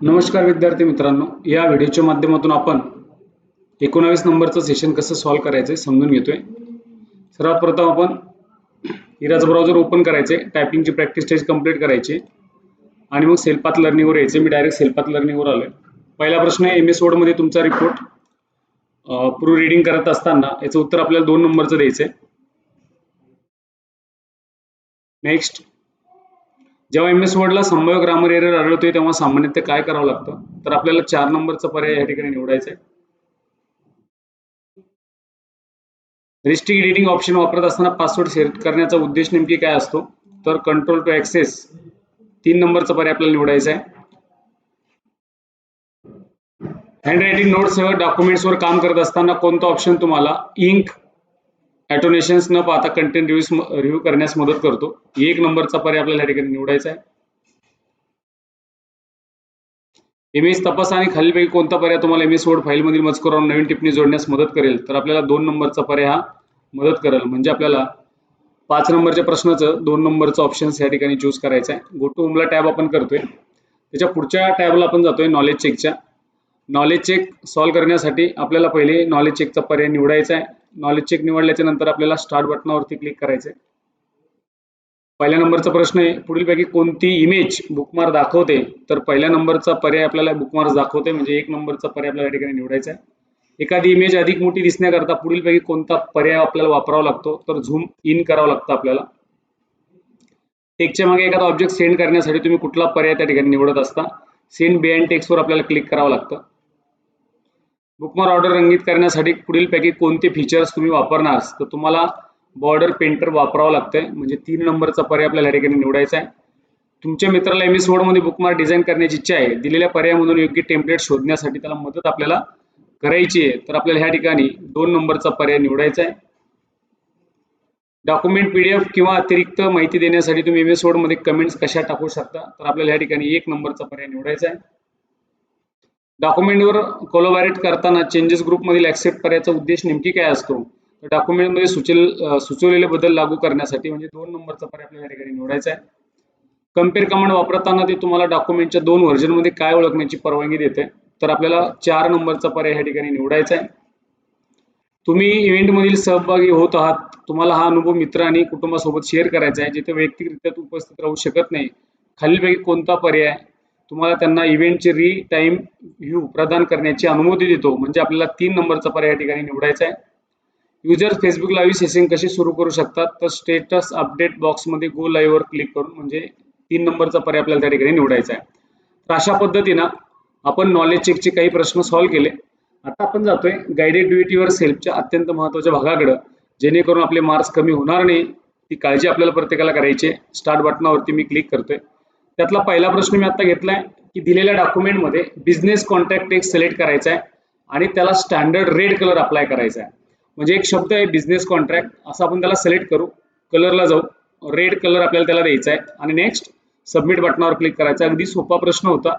नमस्कार विद्यार्थी मित्रांनो. या व्हिडिओच्या माध्यमातून आपण एकोणावीस नंबरचं सेशन कसं सॉल्व्ह करायचं समजून घेतोय. सर्वात प्रथम आपण इराज ब्राउझर ओपन करायचे टायपिंगची प्रॅक्टिस टेस्ट कंप्लीट करायची. आणि मग सेल्फात लर्निंगवर यायचे मी डायरेक्ट सेल्फात लर्निंगवर आलोय. पहिला प्रश्न आहे एम एस वर्डमध्ये तुमचा रिपोर्ट प्रू रिडिंग करत असताना याचं उत्तर आपल्याला दोन नंबरचं द्यायचं आहे नेक्स्ट जेव्हा एम एस वर्डला संभाव्य ग्रामर एरर आढळतोय तेव्हा सामान्यतः काय करावं लागतं? तर आपल्याला चार नंबरचा पर्याय या ठिकाणी निवडायचा आहे. रिस्ट्रिक्ट एडिटिंग ऑप्शन वापरत असताना पासवर्ड सेट करण्याचा उद्देश नेमकी काय असतो? तर कंट्रोल टू ऍक्सेस तीन नंबरचा पर्याय आपल्याला निवडायचा आहे. हँड रायटिंग नोट्ससह डॉक्युमेंट्सवर काम करत असताना कोणता ऑप्शन तुम्हाला? इंक ॲटोनेशन्स न पाहता कंटेंट रिव्ह्यू रिव्ह्यू करण्यास मदत करतो. एक नंबरचा पर्याय आपल्याला या ठिकाणी निवडायचा आहे. इमेज तपास आणि खालीलपैकी कोणता पर्याय तुम्हाला एम एस वर्ड फाईलमधील मजकुरावर नवीन टिप्पणी जोडण्यास मदत करेल? तर आपल्याला दोन नंबरचा पर्याय हा मदत करेल. म्हणजे आपल्याला पाच नंबरच्या प्रश्नाचं दोन नंबरचं ऑप्शन्स या ठिकाणी चूज करायचं आहे. गो टू होमला टॅब आपण करतोय. त्याच्या पुढच्या टॅबला आपण जातोय नॉलेज चेकच्या नॉलेज चेक सॉल्व्ह करण्यासाठी आपल्याला पहिले नॉलेज चेकचा पर्याय निवडायचा आहे. नॉलेज चेक निवडल्याच्या नंतर आपल्याला स्टार्ट बटनावरती क्लिक करायचंय. पहिल्या नंबरचा प्रश्न आहे पुढीलपैकी कोणती इमेज बुकमार्क दाखवते? तर पहिल्या नंबरचा पर्याय आपल्याला बुकमार्क दाखवते म्हणजे एक नंबरचा पर्याय आपल्याला या ठिकाणी निवडायचा आहे. एखादी इमेज अधिक मोठी दिसण्याकरता पुढीलपैकी कोणता पर्याय आपल्याला वापरावा लागतो? तर झूम इन करावं लागतं आपल्याला. टेकच्या मागे एखादा ऑब्जेक्ट सेंड करण्यासाठी तुम्ही कुठला पर्याय त्या ठिकाणी निवडत असता? सेंड बिहाइंड टेक्सवर आपल्याला क्लिक करावं लागतं. बुकमार ऑर्डर रंगीत करण्यासाठी पुढीलपैकी कोणते फीचर्स तुम्ही वापरणार? तर तुम्हाला बॉर्डर पेंटर वापरावं लागतंय. म्हणजे तीन नंबरचा पर्याय आपल्याला या ठिकाणी निवडायचा आहे. तुमच्या मित्राला एम एसमध्ये बुकमार्क डिझाईन करण्याची इच्छा आहे. दिलेल्या पर्यायामधून योग्य टेम्पलेट शोधण्यासाठी त्याला मदत आपल्याला करायची आहे. तर आपल्याला ह्या ठिकाणी दोन नंबरचा पर्याय निवडायचा आहे. डॉक्युमेंट पीडीएफ किंवा अतिरिक्त माहिती देण्यासाठी तुम्ही एम एसमध्ये कमेंट्स कशा टाकू शकता? तर आपल्याला ह्या ठिकाणी एक नंबरचा पर्याय निवडायचा आहे. डॉक्युमेंटवर कोलोबॅरेट करताना चेंजेस ग्रुपमधील ऍक्सेप्ट करायचा उद्देश नेमकी काय असतो? तर डॉक्युमेंटमध्ये सुचल सुचवलेले बदल लागू करण्यासाठी म्हणजे दोन नंबरचा पर्याय आपल्याला या ठिकाणी निवडायचा आहे. कंपेअर कमांड वापरताना ते तुम्हाला डॉक्युमेंटच्या दोन व्हर्जनमध्ये काय ओळखण्याची परवानगी देते तर आपल्याला चार नंबरचा पर्याय या ठिकाणी निवडायचा आहे. तुम्ही इव्हेंटमधील सहभागी होत आहात तुम्हाला हा अनुभव मित्र आणि कुटुंबासोबत शेअर करायचा आहे जिथे वैयक्तिकरित्या उपस्थित राहू शकत नाही. खालीलपैकी कोणता पर्याय तुम्हाला त्यांना इव्हेंटचे री टाइम व्ह्यू प्रदान करण्याची अनुमती देतो. म्हणजे आपल्याला तीन नंबरचा पर्याय या ठिकाणी निवडायचा आहे. युजर फेसबुक लाईव्ह सेशन कसे सुरू करू शकतात? तर स्टेटस अपडेट बॉक्समध्ये गो लाईव्हवर क्लिक करून म्हणजे तीन नंबरचा पर्याय आपल्याला त्या ठिकाणी निवडायचा आहे. तर अशा पद्धतीनं आपण नॉलेज चेकचे काही प्रश्न सॉल्व्ह केले. आता आपण जातोय गायडेड ड्युटीवर सेल्फच्या अत्यंत महत्त्वाच्या भागाकडं. जेणेकरून आपले मार्क्स कमी होणार नाही. ती काळजी आपल्याला प्रत्येकाला करायची स्टार्ट बटनावरती मी क्लिक करतोय. त्यातला पहिला प्रश्न मी आता घेतलाय की दिलेल्या डॉक्युमेंटमध्ये बिझनेस कॉन्ट्रॅक्ट एक सिलेक्ट करायचा आहे आणि त्याला स्टँडर्ड रेड कलर अप्लाय करायचा आहे म्हणजे एक शब्द आहे बिझनेस कॉन्ट्रॅक्ट असं आपण त्याला सिलेक्ट करू. कलरला जाऊ. रेड कलर आपल्याला त्याला द्यायचा आहे आणि नेक्स्ट सबमिट बटनावर क्लिक करायचा अगदी सोपा प्रश्न होता.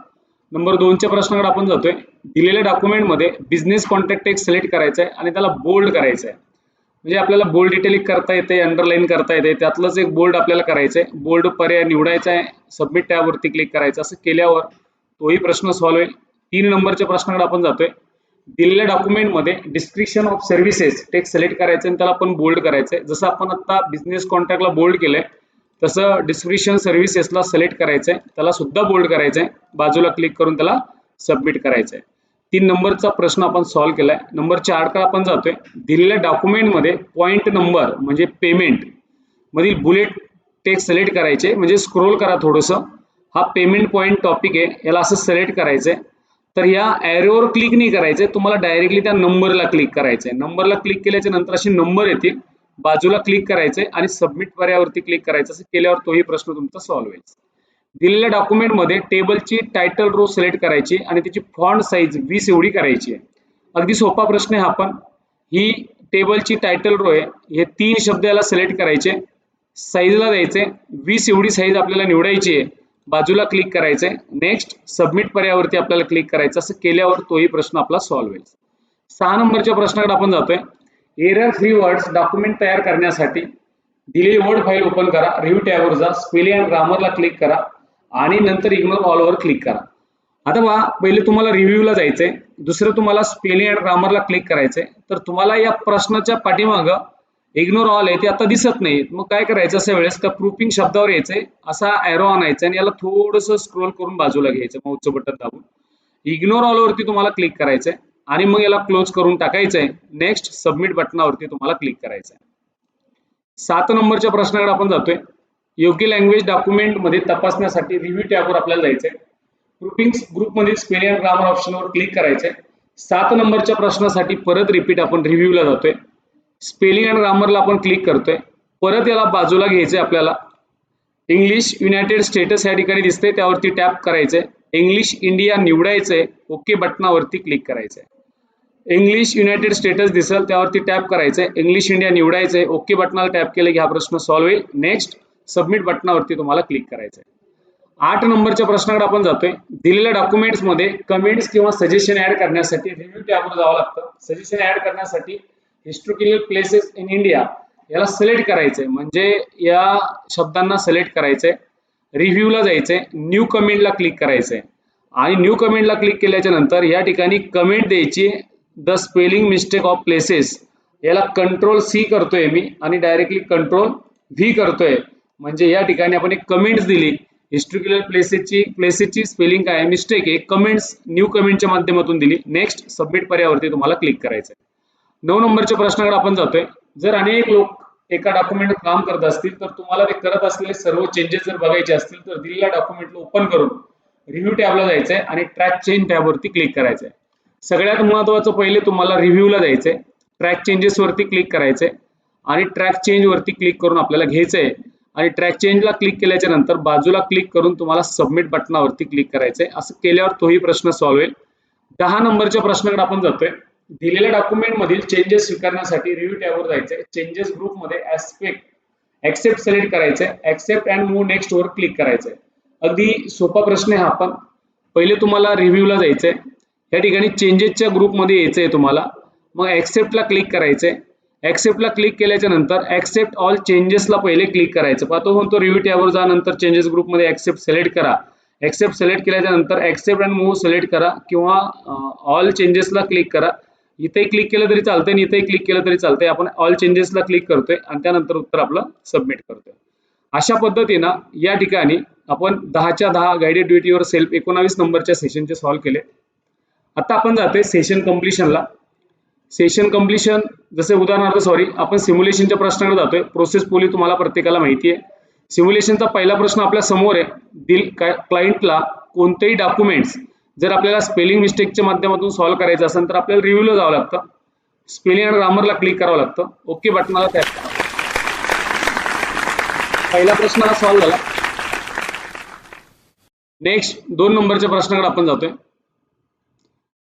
नंबर दोनच्या प्रश्नाकडे आपण जातोय. दिलेल्या डॉक्युमेंटमध्ये बिझनेस कॉन्ट्रॅक्ट एक सिलेक्ट करायचा आहे आणि त्याला बोल्ड करायचं आहे म्हणजे आपल्याला बोल्ड डिटेलिंग करता येते अंडरलाईन करता येते त्यातलंच एक बोल्ड आपल्याला करायचं आहे बोल्ड पर्याय निवडायचा आहे सबमिट टॅबवरती क्लिक करायचं. असं केल्यावर तोही प्रश्न सॉल्व्ह होईल. तीन नंबरच्या प्रश्नाकडे आपण जातोय. दिलेल्या डॉक्युमेंटमध्ये description of services text select करायचं आणि त्याला आपण बोल्ड करायचं आहे जसं आपण आता बिझनेस कॉन्टॅक्टला बोल्ड केलंय तसं डिस्क्रिप्शन सर्व्हिसेसला सिलेक्ट करायचं आहे त्याला सुद्धा बोल्ड करायचं आहे बाजूला क्लिक करून त्याला सबमिट करायचं आहे तीन नंबरचा प्रश्न आपण सॉल्व्ह केलाय. नंबर चारकडे आपण जातोय. दिलेल्या डॉक्युमेंटमध्ये पॉईंट नंबर म्हणजे पेमेंट मधील बुलेट टेक्स्ट सिलेक्ट करायचे. म्हणजे स्क्रोल करा थोडंसं. हा पेमेंट पॉईंट टॉपिक आहे. याला असं सिलेक्ट करायचंय. तर या ॲरोवर क्लिक नाही करायचंय. तुम्हाला डायरेक्टली त्या नंबरला क्लिक करायचंय. नंबरला क्लिक केल्याच्यानंतर असे नंबर येतील. बाजूला क्लिक करायचंय आणि सबमिट पर्यावरती क्लिक करायचं. असं केल्यावर तोही प्रश्न तुमचा सॉल्व्ह होईल. दिलेल्या डॉक्युमेंटमध्ये टेबलची टायटल रो सिलेक्ट करायची आणि त्याची फॉन्ट साईज वीस एवढी करायची आहे. अगदी सोपा प्रश्न आहे हा पण. ही टेबलची टायटल रो आहे. हे तीन शब्द याला सिलेक्ट करायचे. साईजला द्यायचे. वीस एवढी साईज आपल्याला निवडायची आहे. बाजूला क्लिक करायचे. नेक्स्ट सबमिट पर्यावरती आपल्याला क्लिक करायचं. असं केल्यावर तोही प्रश्न आपला सॉल्व्ह होईल. सहा नंबरच्या प्रश्नाकडे आपण जातोय. एरर फ्री वर्ड्स डॉक्युमेंट तयार करण्यासाठी दिलेली वर्ड फाईल ओपन करा. रिव्ह्यू टॅबवर जा. स्पेलिंग अँड ग्रामरला क्लिक करा. आणि नंतर इग्नोर ऑल ओव्हर क्लिक करा. आता बघा पहिले तुम्हाला रिव्ह्यूला जायचंय. दुसरं तुम्हाला स्पेलिंग अँड ग्रामरला क्लिक करायचंय. तर तुम्हाला या प्रश्नाच्या पाठीमागं इग्नोर ऑल आहे ते आता दिसत नाही मग काय करायचं अशा वेळेस? त्या प्रूफिंग शब्दावर यायचंय. असा एरो आणायचा आणि याला थोडंसं स्क्रोल करून बाजूला घ्यायचं माऊसचं बटन दाबून. इग्नोर ऑल वरती तुम्हाला क्लिक करायचंय. आणि मग याला क्लोज करून टाकायचंय. नेक्स्ट सबमिट बटनावरती तुम्हाला क्लिक करायचंय. सात नंबरच्या प्रश्नाकडे आपण जातोय. योग्य लँग्वेज डॉक्युमेंटमध्ये तपासण्यासाठी रिव्ह्यू टॅबवर आपल्याला जायचंय. ग्रुपिंग ग्रुपमधील स्पेलिंग अँड ग्रामर ऑप्शनवर क्लिक करायचंय. सात नंबरच्या प्रश्नासाठी परत रिपीट आपण रिव्ह्यूला जातोय. स्पेलिंग अँड ग्रामरला आपण क्लिक करतोय. परत याला बाजूला घ्यायचंय आपल्याला. इंग्लिश युनायटेड स्टेटस या ठिकाणी दिसते त्यावरती टॅप करायचंय. इंग्लिश इंडिया निवडायचंय. ओके बटनावरती क्लिक करायचंय. इंग्लिश युनायटेड स्टेटस दिसेल त्यावरती टॅप करायचंय. इंग्लिश इंडिया निवडायचंय. ओके बटनाला टॅप केलं की हा प्रश्न सॉल्व्ह होईल. नेक्स्ट सबमिट बटनावरती तुम्हाला क्लिक करायचंय. आठ नंबरच्या प्रश्नाकडे आपण जातोय. दिलेल्या डॉक्युमेंट्समध्ये कमेंट्स किंवा सजेशन ऍड करण्यासाठी रिव्ह्यू टॅबवर जावं लागतं. सजेशन ऍड करण्यासाठी हिस्टोरिकल प्लेसेस इन इंडिया याला सिलेक्ट करायचंय. म्हणजे या शब्दांना सिलेक्ट करायचंय. रिव्ह्यूला जायचंय. न्यू कमेंटला क्लिक करायचंय. आणि न्यू कमेंटला क्लिक केल्याच्यानंतर या ठिकाणी कमेंट द्यायची the spelling mistake of places याला कंट्रोल सी करतोय मी. आणि डायरेक्टली कंट्रोल व्ही करतोय. म्हणजे या ठिकाणी आपण एक कमेंट्स दिली. हिस्ट्रिक्युलर प्लेसेसची प्लेसेसची स्पेलिंग काय मिस्टेक आहे. कमेंट्स न्यू कमेंटच्या माध्यमातून दिली. नेक्स्ट सबमिट पर्यावरती तुम्हाला क्लिक करायचंय. नऊ नंबरच्या प्रश्नाकडे आपण जातोय. जर अनेक लोक एका डॉक्युमेंट काम करत असतील तर तुम्हाला ते करत असलेले सर्व चेंजेस जर बघायचे असतील तर दिलेल्या डॉक्युमेंटला ओपन करून रिव्ह्यू टॅबला जायचंय आणि ट्रॅक चेंज टॅबवरती क्लिक करायचंय. सगळ्यात महत्वाचं पहिले तुम्हाला रिव्ह्यूला जायचंय. ट्रॅक चेंजेस वरती क्लिक करायचंय. आणि ट्रॅक चेंज वरती क्लिक करून आपल्याला घ्यायचंय. आणि ट्रॅक चेंजला क्लिक केल्याच्यानंतर बाजूला क्लिक करून तुम्हाला सबमिट बटनावरती क्लिक करायचंय. असं केल्यावर तोही प्रश्न सॉल्व्ह होईल. दहा नंबरच्या प्रश्नाकडे आपण जातोय. दिलेल्या डॉक्युमेंट मधील चेंजेस स्वीकारण्यासाठी रिव्ह्यू टॅबवर जायचंय. चेंजेस ग्रुपमध्ये ऍस्पेक्ट ऍक्सेप्ट सिलेक्ट करायचंय. ऍक्सेप्ट अँड मूव्ह नेक्स्ट वर क्लिक करायचंय. अगदी सोपा प्रश्न आहे हा पण. पहिले तुम्हाला रिव्ह्यूला जायचंय. या ठिकाणी चेंजेसच्या ग्रुपमध्ये यायचंय तुम्हाला. मग ऍक्सेप्टला क्लिक करायचंय. ऍक्सेप्टला क्लिक केल्याच्यानंतर ऍक्सेप्ट ऑल चेंजेसला पहिले क्लिक करायचं. पाहतो म्हणतो रिव्ह्यू टॅबवर जा नंतर चेंजेस ग्रुपमध्ये ऍक्सेप्ट सिलेक्ट करा. ऍक्सेप्ट सिलेक्ट केल्याच्यानंतर ऍक्सेप्ट अँड मूव्ह सिलेक्ट करा किंवा ऑल चेंजेसला क्लिक करा. इथेही क्लिक केलं तरी चालतंय आणि इथेही क्लिक केलं तरी चालतंय. आपण ऑल चेंजेसला क्लिक करतोय आणि त्यानंतर उत्तर आपलं सबमिट करतोय. अशा पद्धतीनं या ठिकाणी आपण दहाच्या दहा गायडेड ड्युटीवर सेल्फ एकोणावीस नंबरच्या सेशनचे सॉल्व्ह केले. आता आपण जातोय सेशन कम्प्लिशनला सेशन कम्प्लिशन जसे उदाहरणार्थ सॉरी आपण सिम्युलेशनच्या प्रश्नाकडे जातोय. प्रोसेस पोली तुम्हाला प्रत्येकाला माहिती आहे सिम्युलेशनचा पहिला प्रश्न आपल्यासमोर आहे. दिल क्लायंटला कोणतेही डॉक्युमेंट्स जर आपल्याला स्पेलिंग मिस्टेकच्या माध्यमातून सॉल्व्ह करायचं असेल तर आपल्याला रिव्ह्यूला जावं लागतं. स्पेलिंग आणि ग्रामरला क्लिक करावं लागतं. ओके बटनाला टॅप पहिला प्रश्न हा सॉल्व्ह झाला. नेक्स्ट दोन नंबरच्या प्रश्नाकडे आपण जातोय.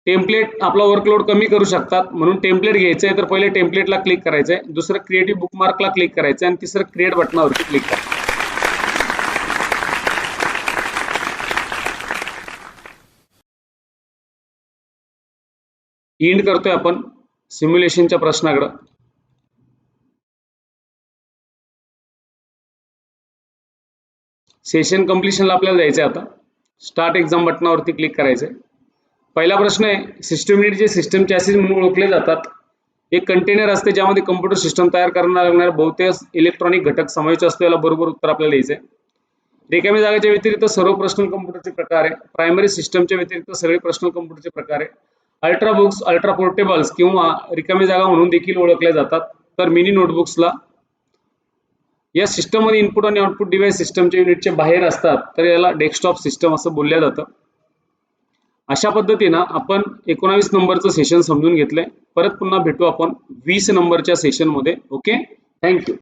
टेम्पलेट आपला वर्कलोड कमी करू शकतात. म्हणून टेम्पलेट आहे तर पहिले टेम्पलेटला क्लिक करायचंय. दुसरं क्रिएटिव्ह बुकमार्कला क्लिक करायचं आहे आणि तिसरं क्रिएट बटनावरती क्लिक करायचं. इंड करतोय आपण सिम्युलेशनच्या प्रश्नाकडं. सेशन कम्प्लिशनला आपल्याला जायचंय आता. स्टार्ट एक्झाम बटनावरती क्लिक करायचंय. पहिला प्रश्न आहे सिस्टम युनिट जे सिस्टम चॅसेस म्हणून ओळखले जातात एक कंटेनर असते ज्यामध्ये कम्प्युटर सिस्टम तयार करणार लागणारे बहुतेक इलेक्ट्रॉनिक घटक समाविष्ट असतो याला बरोबर उत्तर आपल्याला द्यायचंय. रिकामी जागेच्या व्यतिरिक्त सर्व पर्सनल कम्प्युटरचे प्रकार आहे. प्रायमरी सिस्टमच्या व्यतिरिक्त सगळे पर्सनल कम्प्युटरचे प्रकार आहे. अल्ट्रा बुक्स अल्ट्रा पोर्टेबल्स किंवा रिकामी जागा म्हणून देखील ओळखल्या जातात. तर मिनी नोटबुक्सला या सिस्टममध्ये इनपुट आणि आउटपुट डिव्हाइस सिस्टमच्या युनिटच्या बाहेर असतात तर याला डेस्कटॉप सिस्टम असं बोलल्या जातं. अशा पद्धतीनं आपण एकोणावीस नंबरचं सेशन समजून घेतलंय. परत पुन्हा भेटू आपण वीस नंबरच्या सेशनमध्ये ओके थँक्यू